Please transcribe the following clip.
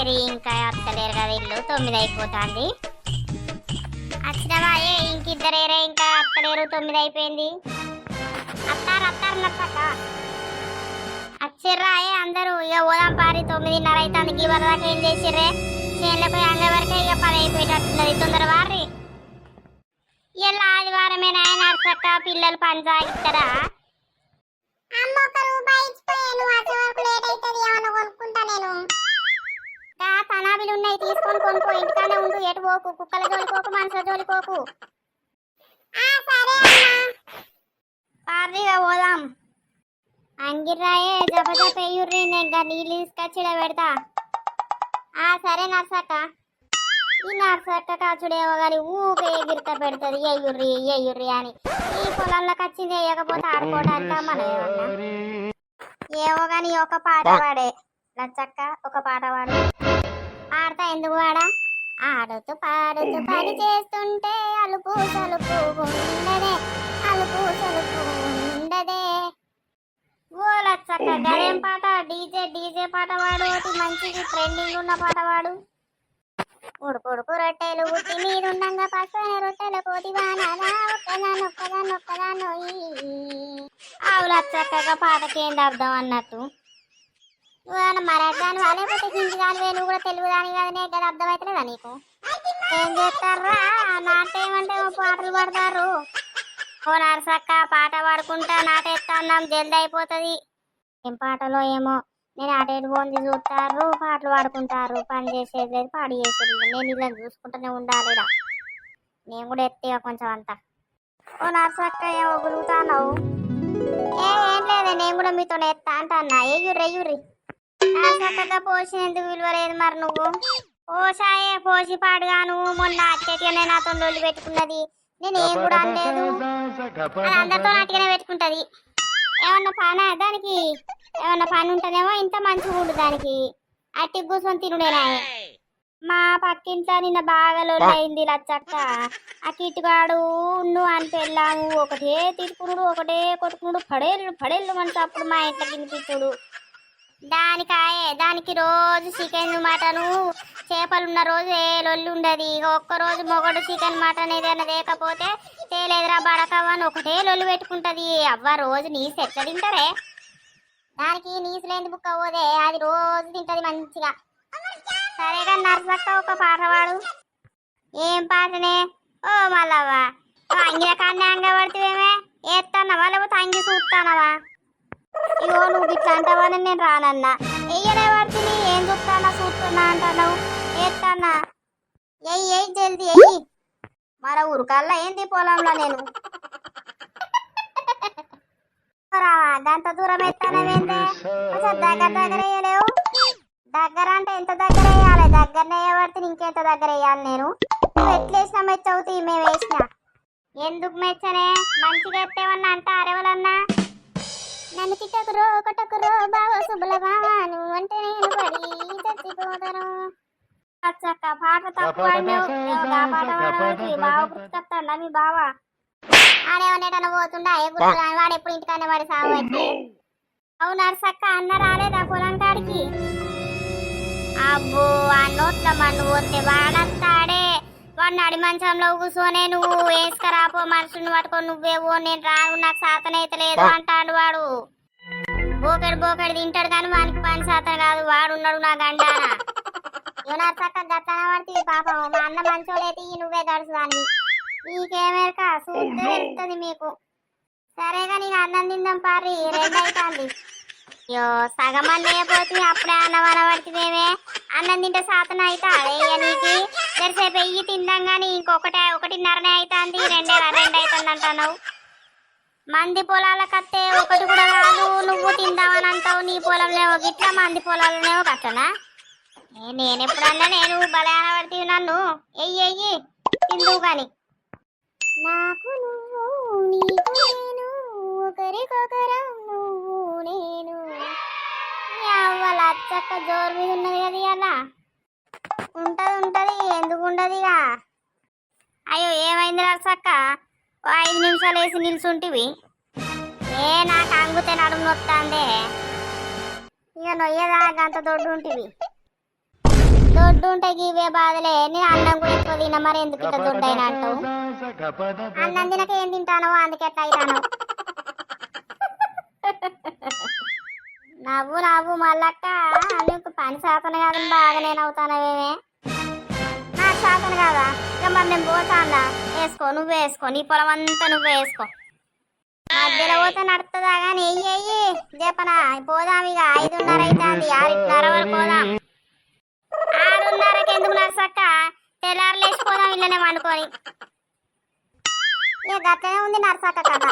అత్తలేరు ఇంకా అత్తలేరు కదా ఇల్లు? తొమ్మిది అయిపోతుంది. వచ్చినవా ఇంకిద్దరేరే ఇంకా అత్తలేరు? తొమ్మిది అయిపోయింది. అత్తారు అత్తారు నచ్చక వచ్చిర్రా అందరూ ఇక పోదాం పారి తొమ్మిదిన్నర అవుతుంది ఈ వరదాకా ఏం చేసిర్రే? చేనులపై అంగ వరకే ఇక పది అయిపోయేటట్టున్నది. తొందర వారి ఇలా ఆదివారమే నాయన నరసక్క పిల్లలు పని సాగిస్తారా అమ్మ ఒక రూపాయి ఇచ్చిపోయాను వచ్చే వరకు లేట్ అవుతుంది ఏమన్నా కొనుక్కుంటా నేను? గా ఉన్నాయి తీసుకొని కొనుక్కో. ఇంటికానే ఉండు ఎటు పోకు? కుక్కల జోలికోకు మనుషుల జోలికోకు పార్రీగా పోదాం. అంగిర్రాయే జప జప ఎయ్యుర్రి నేను ఇంకా నీళ్ళు తీసుకొచ్చిడ పెడతా. ఆ సరే నర్సక్క. ఈ నర్సక్క కాచుడేమో కానీ ఊకే ఎగిరిత పెడుతుంది. ఎయ్యుర్రి ఎయ్యుర్రి అని. ఈ పొలంలోకి వచ్చింది వేయకపోతే ఆడుకోవడానికి మనం ఏమన్నా ఏమో కానీ ఒక పాట పాడే. నచ్చక్క ఒక పాట పాడు. పాడతా ఎందుకు పాడా ఆడుతూ పాడుతూ పని చేస్తుంటే అలుపు సలుపు ఉండదే అలుపు సలుపు ఉండదే. ఓ లచ్చక్క గదేం పాట? డీజే డీజే పాట పాడు ఒకటి మంచిది ట్రెండింగ్ ఉన్న పాట పాడు ఉడుకుడుకు రొట్టెలు ఉట్టి మీదుండంగా పక్కన రొట్టెల కోటి వానలా ఒక్కదాని ఒక్కదాని ఒక్కదాని ఆవు లచ్చక్కగా పాటకేంది అర్థం అన్నట్టు? నువ్వేమన్నా మరద్దాని లేకపోతే హిందీ కానీ నువ్వు కూడా తెలుగు దాని కదనే కదా అర్థమవుతలేదా నీకు? ఏం చేస్తారా నాటేమంటే పాటలు పాడతారు. ఓ నరసక్క పాట పాడుకుంటా నాటేస్తాన్నాం జల్ది అయిపోతుంది. ఏం పాటలో ఏమో? నేను అటేటు పోంది చూస్తారు పాటలు పాడుకుంటారు. పని చేసేది లేదు పాడు చేసేది. నేను ఇలా చూసుకుంటూనే ఉండాలి నేను కూడా ఎత్తే కొంచెం అంతా. ఓ నర్సక్క ఏమో గురుగుతాన్నావు ఏ ఏం లేదు నేను కూడా మీతో ఎత్తా అంటన్నా. ఏయుర్రి యూరి నరసక్కగా పోసినందుకు విలువ లేదు మరి నువ్వు? ఓసాయే పోసి పాడుగా నువ్వు. మొన్న అట్టేటిగానే నాతో లొల్లి పెట్టుకున్నది. నేను ఏం కూడా అనలేదు. అది అందరితో నాటిగానే పెట్టుకుంటది. ఏమన్నా పని దానికి? ఏమన్నా పని ఉంటుందేమో? ఇంత మంచిగా ఉండు దానికి. అట్టి కూర్చొని తినుడేనా మా పక్కింట్లో నిన్న బాగా లొల్లి అయింది లచ్చక్క. ఆ కిట్టుగాడు నువ్వు అని పెళ్ళాము. ఒకటే తిట్టుకునుడు ఒకటే కొట్టుకునుడు. పడేళ్ళు పడేళ్ళు మనసు అప్పుడు మా ఇంట్లో తినిపించుడు దానికాయే దానికి రోజు చికెన్ మటను చేపలు ఉన్న రోజు ఏ లొల్లి ఉండదు ఇక ఒక్క రోజు మొగడు చికెన్ మటన్ ఏదైనా లేకపోతే తేలేదురా బడకవ్వ అని ఒకటే లొల్లు పెట్టుకుంటుంది. అవ్వ రోజు నీసు ఎట్లా తింటారే? దానికి నీసు లేని బుక్క పోదే అది రోజు తింటది మంచిగా. సరేగా నర్సక్క ఒక పాట పాడు. ఏం పాటనే? ఓ మల్లవ్వ. ఓ అంగిల అంగ అంగబడుతువేమే ఏత్తన్నావా లేకపోతే అంగి చూస్తానవా ఇగో నువ్వు ఇట్లా అంటావని నేను రానన్నా. ఎయ్యనే పడుతుంది ఏం చూస్తానా చూస్తున్నా అంటున్నావు ఏత్తన్నా? ఎయ్యి ఎయ్యి జల్ది ఎయ్యి మర ఉరకల్లా ఏంది పొలంలో నేను? రావా గంత దూరం ఎత్తానవేందే? అసలు దగ్గర దగ్గర వేయలేవు. దగ్గర అంటే ఎంత దగ్గర వేయాలి? దగ్గరనే వేయబడితే ఇంకెంత దగ్గర వేయాలి నేను? నువ్వు ఎట్లేసినా మెచ్చవుతీ మేము వేసినా. ఎందుకు మెచ్చనే మంచిగా ఎత్తేవన్నా అరేవలన్నా నన్ను తిట్టకురో కొట్టకురో బావ శుభల బావ నువ్వు అంటే నేను పడి చచ్చిపోతాను. అచ్చక్క పాట తక్కువ బావ గుర్తుకొస్తాడా మీ బావ ఆడేమనేటన పోతుండా ఏ గుర్తు వాడు ఎప్పుడు ఇంటికనే వాడి సాగు వచ్చి అవును అరసక్క అన్న రాలేదా పొలం కాడికి? అబ్బో ఆ నోట్ల మన్ను పోతే వాడత్తాడే వాడు నడి మంచంలో కూర్చొనే నువ్వు వేసుకరాపో మనుషుని పట్టుకొని నువ్వేవో నేను రాను నాకు సాతనైతే లేదు అంటాడు వాడు. బోకెడు బోకెడు తింటాడు కానీ వానికి పని శాతం కాదు వాడు ఉన్నాడు నా గండాన. ఏమన్నా చక్క గత్తన పడుతుంది పాపం మా అన్న మంచోడైతే ఈ నువ్వే గడుచుదాన్ని నీకేమేరక చూస్తే తెలుస్తుంది మీకు. సరేగా నీకు అన్నం తిందాం పారి రెండు అవుతుంది అయ్యో సగం అన్న అయిపోతుంది అప్పుడే అన్నం అనబడుతుందేమే అన్నం తింటే సాతన అయితే అయ్యా నీకు? తెరిసేపు వెయ్యి తిందాం కానీ ఇంకొకటి ఒకటిన్నరనే అవుతుంది రెండే రెండు అవుతుంది అంటున్నావు మంది పొలాలకత్తే ఒకటి కూడా కాదు నువ్వు తిందామని అంటావు నీ పొలంలో గిట్లా మంది పొలాలనే కట్టనా నేను ఎప్పుడన్నా నేను బలే అనబడుతుంది నన్ను ఎయ్యి ఎయ్యి తిందు కానీ నాకు నువ్వు నీకు నేను ఒకరికొకరం నువ్వు నేను. అవ్వాలి అచ్చక్క జోరు మీద ఉన్నది కదా అలా ఉంటది ఉంటది ఎందుకు ఉండదు ఇక? అయ్యో ఏమైంది రాసక్క ఓ ఐదు నిమిషాలు వేసి నిల్చుంటివి. ఏ నాకు అంగుతే నడుము నొత్తాందే. ఇక నొయ్యదాకా అంత దొడ్డు ఉంటివి దొడ్డు ఉంటే ఇవే బాధలే. నేను అన్నం కూడా ఎక్కువ తిన మరి ఎందుకు ఇట్లా దొడ్డు అయినా అంటావు అన్నం తినక ఏం తింటానో అందుకే ఎట్లా అయితాను. నవ్వు నవ్వు మళ్ళక్క. నీకు పని శాతం కాదని బాగా నేను అవుతానవేమే శాతం కాదా? ఇక మరి నేను పోతానా? వేసుకో నువ్వు వేసుకో నీ పొలం అంతా నువ్వు వేసుకో. మధ్యలో పోతే నడుతుందా కానీ ఎయ్యి ఎయ్యి చెప్పనా పోదాం ఇక. ఐదున్నర అవుతుంది ఆరున్నర వరకు పోదాం. ఆరున్నరకి ఎందుకు నడుసక్క? తెల్లారు లేచిపోదాం ఇళ్ళనే వండుకొని ఇక గట్లనే ఉంది నడుసక్క కథ.